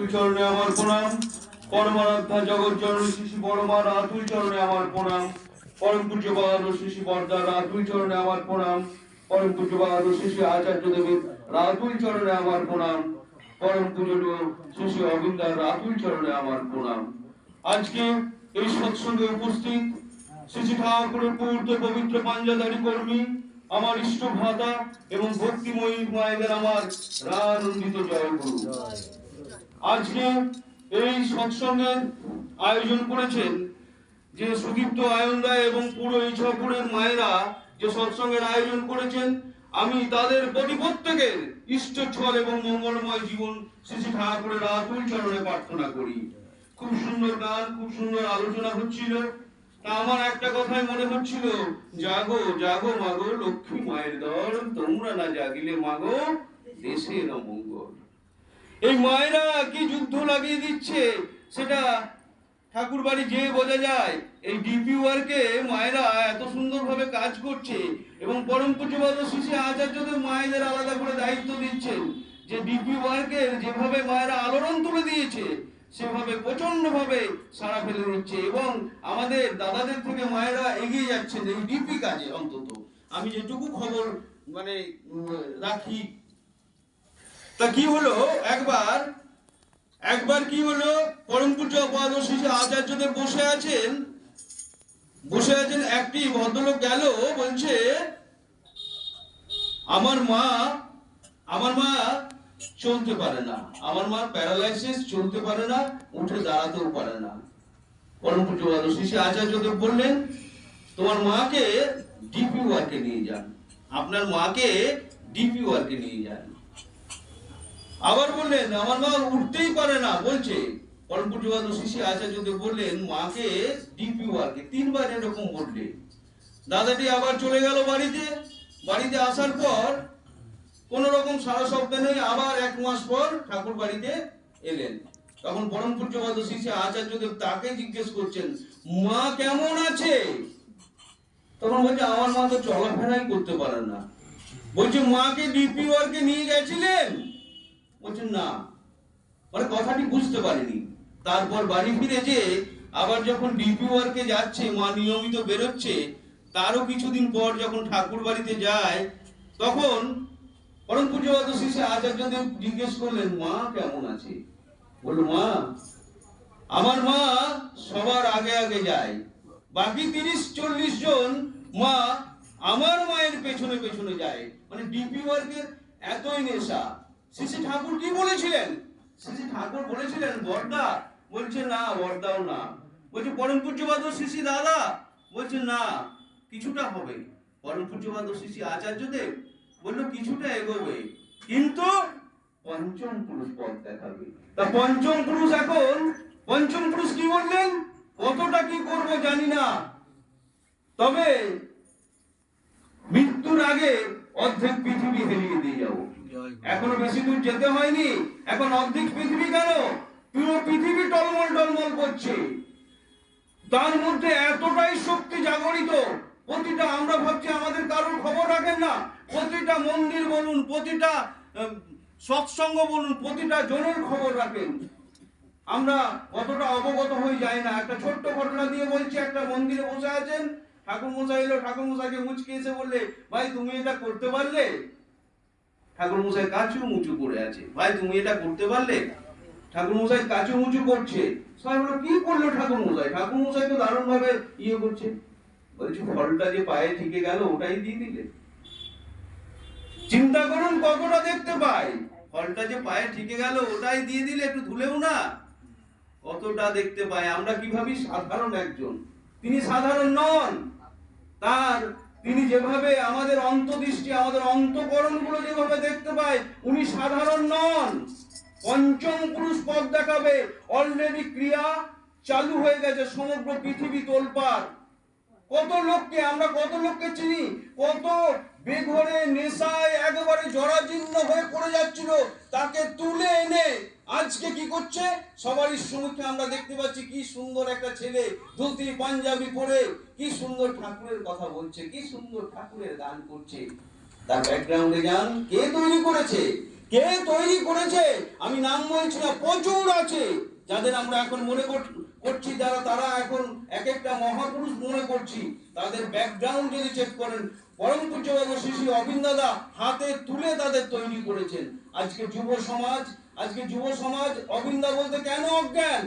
আতুল চরণে আমার প্রণাম। পরমারাধ্যা জগৎ জননী শিশু পরমার আতুল চরণে আমার প্রণাম। পরম পূজ্যপাদ ও শিশু বর্দার আতুল চরণে আমার প্রণাম। পরম পূজ্যপাদ ও শিশু আচার্য দেবের রাতুল চরণে আমার প্রণাম। পরম পূজনীয় শিশু অবিন্দার রাতুল চরণে আমার প্রণাম। আজকে এই সৎসঙ্গে উপস্থিত শ্রী ঠাকুরের পূর্ত পবিত্র পাঞ্জাদারি কর্মী, আমার ইষ্ট ভ্রাতা এবং ভক্তিময়ী মায়েদের আমার রানন্দিত জয় গুরু আজকে এই সৎসঙ্গের আয়োজন করেছেন যে সুদীপ্ত আয়নদা এবং পুরো ইছাপুরের মায়েরা যে সৎসঙ্গের আয়োজন করেছেন, আমি তাদের প্রতি প্রত্যেকের ইষ্ট ছল এবং মঙ্গলময় জীবন শ্রী ঠাকুরের আতুল চরণে প্রার্থনা করি। খুব সুন্দর গান, খুব সুন্দর আলোচনা হচ্ছিল। তা আমার একটা কথাই মনে হচ্ছিল, জাগো জাগো মাগো লক্ষ্মী মায়ের দল, তোমরা না জাগিলে মাগো দেশের অমঙ্গল। এই মায়েরা কি যুদ্ধ লাগিয়ে দিচ্ছে? সেটা ঠাকুর বাড়ি যে বোঝা যায়। এই ডিপি ওয়ার্কে মায়েরা এত সুন্দরভাবে কাজ করছে এবং পরম পূজ্যবাদ শিশু আচার্যদের মায়েদের আলাদা করে দায়িত্ব দিচ্ছেন যে ডিপি ওয়ার্কের যেভাবে মায়েরা আলোড়ন তুলে দিয়েছে, সেভাবে প্রচণ্ড ভাবে সারা ফেলে দিচ্ছে এবং আমাদের দাদাদের থেকে মায়েরা এগিয়ে যাচ্ছেন এই ডিপি কাজে অন্তত। আমি যেটুকু খবর মানে রাখি তা কি হলো? একবার একবার কি হলো? পরম পূজ্য অপাদ শিশু আচার্যদেব বসে আছেন বসে আছেন একটি ভদ্রলোক গেল, বলছে, আমার মা আমার মা চলতে পারে না। আমার মা প্যারালাইসিস চলতে পারে না, উঠে দাঁড়াতেও পারে না। পরম পূজ্য অপাদ শিশু আচার্যদেব বললেন, তোমার মাকে ডিপি ওয়ার্কে নিয়ে যান। আপনার মাকে ডিপি ওয়ার্কে নিয়ে যান। আবার বললেন, আমার মা উঠতেই পারে না। বলছে পরম পূজ্যবাদ শিশি আচার্যদেব বললেন, মাকে ডিপি ওয়ার্কে তিনবার এরকম বললে। দাদাটি আবার চলে গেল বাড়িতে। বাড়িতে আসার পর কোন রকম সারা শব্দ নেই। আবার এক মাস পর ঠাকুর বাড়িতে এলেন। তখন পরম পূজ্যবাদ শিশি আচার্যদেব তাকে জিজ্ঞেস করছেন, মা কেমন আছে? তখন বলছে, আমার মা তো চলাফেরাই করতে পারে না। বলছে, মাকে ডিপি ওয়ার্কে নিয়ে গেছিলেন? বলছেন, না। মানে কথাটি বুঝতে পারিনি। তারপর বাড়ি ফিরে যে আবার যখন ডিপি ওয়ার্কে যাচ্ছে, মা নিয়মিত বেরোচ্ছে, তারও কিছুদিন পর যখন ঠাকুর বাড়িতে যায়, তখন পরম পূজ্যবাদ শিশু আচার্যদেব জিজ্ঞেস করলেন, মা কেমন আছে? বলল, মা, আমার মা সবার আগে আগে যায়। বাকি তিরিশ চল্লিশ জন মা আমার মায়ের পেছনে পেছনে যায়। মানে ডিপি ওয়ার্কের এতই নেশা। শ্রী ঠাকুর কি বলেছিলেন? শ্রী ঠাকুর বলেছিলেন, বর্দা। বলছে, না, বর্দাও না। বলছে, পরম পূজ্যবাদ শিশি দাদা? বলছে, না, কিছুটা হবে। পরম পূজ্যবাদ আচার্যদেব বলল, কিছুটা এগোবে। কিন্তু পঞ্চম পুরুষ দেখাবে। তা পঞ্চম পুরুষ এখন, পঞ্চম পুরুষ কি বললেন? কতটা কি করব জানি না। তবে মৃত্যুর আগে অর্ধেক পৃথিবী হেরিয়ে দিয়ে যাব। এখনও বেশি দূর যেতে হয়নি। এখন অর্ধেক পৃথিবী কেন পুরো পৃথিবী টলমল টলমল করছে। তার মধ্যে এতটাই শক্তি জাগরিত, প্রতিটা আমরা ভাবছি আমাদের কারোর খবর রাখেন না। প্রতিটা মন্দির বলুন, প্রতিটা সৎসঙ্গ বলুন, প্রতিটা জনের খবর রাখেন। আমরা কতটা অবগত হয়ে যাই না। একটা ছোট্ট ঘটনা দিয়ে বলছি, একটা মন্দিরে বসে আছেন। ঠাকুর মশাই এলো ঠাকুর মশাইকে মুচকে এসে বললে, ভাই, তুমি এটা করতে পারলে? ঠাকুর মশাই কাচু মুচু করে আছে। ভাই, তুমি এটা করতে পারলে? ঠাকুর মশাই কাচু মুচু করছে। সবাই বলো, কি করল ঠাকুর মশাই ঠাকুর মশাই তো দারুণ ভাবে ইয়ে করছে। বলছি, ফলটা যে পায়ে ঠিকে গেল, ওটাই দিয়ে দিলে। চিন্তা করুন, কতটা দেখতে পাই। ফলটা যে পায়ে ঠিকে গেল, ওটাই দিয়ে দিলে, একটু ধুলেও না। কতটা দেখতে পাই। আমরা কি ভাবি সাধারণ একজন? তিনি সাধারণ নন। তার তিনি যেভাবে আমাদের অন্তদৃষ্টি আমাদের অন্তকরণগুলো যেভাবে দেখতে পায়, উনি সাধারণ নন। পঞ্চম পুরুষ পথ দেখাবে। অলরেডি ক্রিয়া চালু হয়ে গেছে সমগ্র পৃথিবী তোলপাড়। কত লোককে, আমরা কত লোককে চিনি? কত বেঘরে, নেশায়, একেবারে জরাজীর্ণ হয়ে পড়ে যাচ্ছিল। তাকে কি করছে সবারই সম্মুখে আমরা দেখতে পাচ্ছি কি সুন্দর একটা ছেলে ধুতি, পাঞ্জাবি পরে, কি সুন্দর ঠাকুরের কথা বলছে, কি সুন্দর ঠাকুরের গান করছে। তার ব্যাকগ্রাউন্ডে যান, কে তৈরি করেছে? কে তৈরি করেছে? আমি নাম বলছি না, প্রচুর আছে। যাদের আমরা এখন মনে করছি, যারা, তারা এখন এক একটা মহাপুরুষ মনে করছি। তাদের ব্যাকগ্রাউন্ড যদি চেক করেন, পরম পূজ্যবাবু শ্রী শ্রী অবিন্দ দাদা হাতে তুলে তাদের তৈরি করেছেন। আজকে যুব সমাজ আজকে যুব সমাজ অবিন্দা বলতে কেন অজ্ঞান?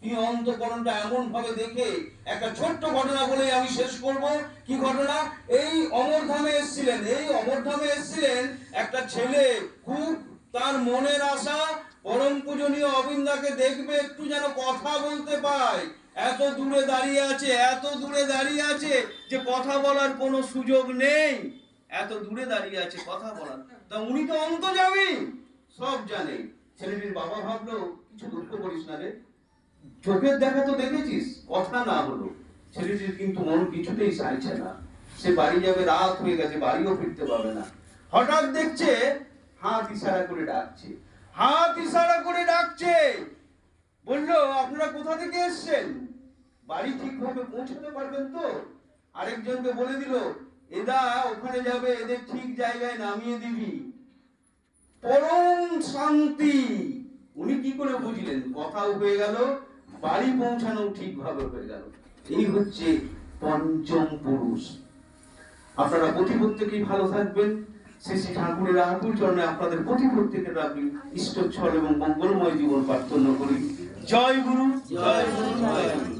তিনি অন্তকরণটা এমন ভাবে দেখে একটা ছোট্ট ঘটনা বলে আমি শেষ করব। কি ঘটনা? এই অমরধামে এসেছিলেন, এই অমরধামে এসেছিলেন একটা ছেলে খুব তার মনের আশা, পরম পূজনীয় অবিন্দাকে দেখবে, একটু যেন কথা বলতে পায়। এত দূরে দাঁড়িয়ে আছে, এত দূরে দাঁড়িয়ে আছে যে কথা বলার কোনো সুযোগ নেই। এত দূরে দাঁড়িয়ে আছে, কথা বলার। তা উনি তো অন্ত যাবি সব জানে। ছেলেটির বাবা ভাবলো, কিছু দুঃখ করিস না রে। চোখের দেখা তো দেখেছিস, কথা না হলো। ছেলেটির কিন্তু মন কিছুতেই চাইছে না। সে বাড়ি যাবে, রাত হয়ে গেছে, বাড়িও ফিরতে পারবে না। হঠাৎ দেখছে, হাত ইশারা করে ডাকছে। হাত ইশারা করে ডাকছে। বলল, আপনারা কোথা থেকে এসছেন? বাড়ি ঠিকভাবে পৌঁছাতে পারবেন তো? আরেকজনকে বলে দিল, এদা, ওখানে যাবে, এদের ঠিক জায়গায় নামিয়ে দিবি। পরম শান্তি। উনি কি করে বুঝলেন? কথাও হয়ে গেল, বাড়ি পৌঁছানো ঠিকভাবে হয়ে গেল। এই হচ্ছে পঞ্চম পুরুষ। আপনারা প্রতি প্রত্যেকেই ভালো থাকবেন। শ্রী শ্রী ঠাকুরের আকুল চরণে আপনাদের প্রতি প্রত্যেকের আমি ইষ্টচ্ছল এবং মঙ্গলময় জীবন প্রার্থনা করি। জয় গুরু। জয় গুরু জয় গুরু।